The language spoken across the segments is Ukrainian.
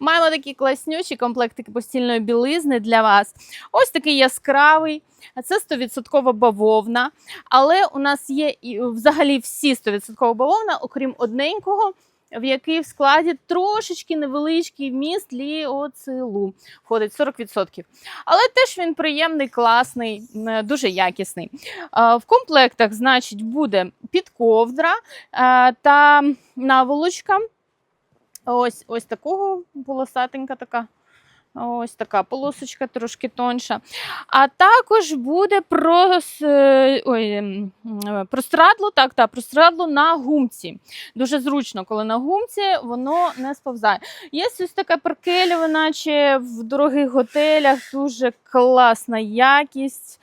Маємо такі класнючі комплектики постільної білизни для вас. Ось такий яскравий. Це 100% бавовна. Але у нас є і взагалі всі 100% бавовна, окрім одненького, в який в складі трошечки невеличкий вміст ліоцилу. Входить 40%. Але теж він приємний, класний, дуже якісний. В комплектах, значить, буде підковдра е, та наволочка. Ось, ось такого полосатенька така. Ось така полосочка трошки тонша. А також буде прос, е, ой, ем, е, так, так, простирадло на гумці. Дуже зручно, коли на гумці воно не сповзає. Є ось така паркелєва, наче в дорогих готелях, дуже класна якість.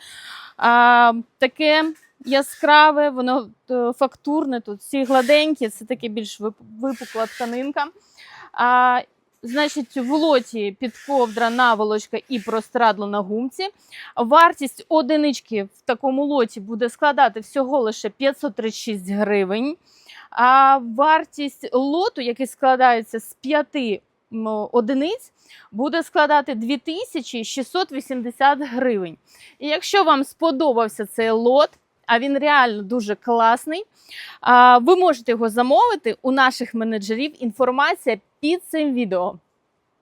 А, таке яскраве, воно е, фактурне, тут всі гладенькі, це таке більш випукла тканинка. А, значить, в лоті підковдра, наволочка і простирадло на гумці. Вартість одинички в такому лоті буде складати всього лише 536 гривень. А вартість лоту, який складається з п'яти одиниць, буде складати 2680 гривень. І якщо вам сподобався цей лот, а він реально дуже класний, ви можете його замовити у наших менеджерів. Інформація під цим відео.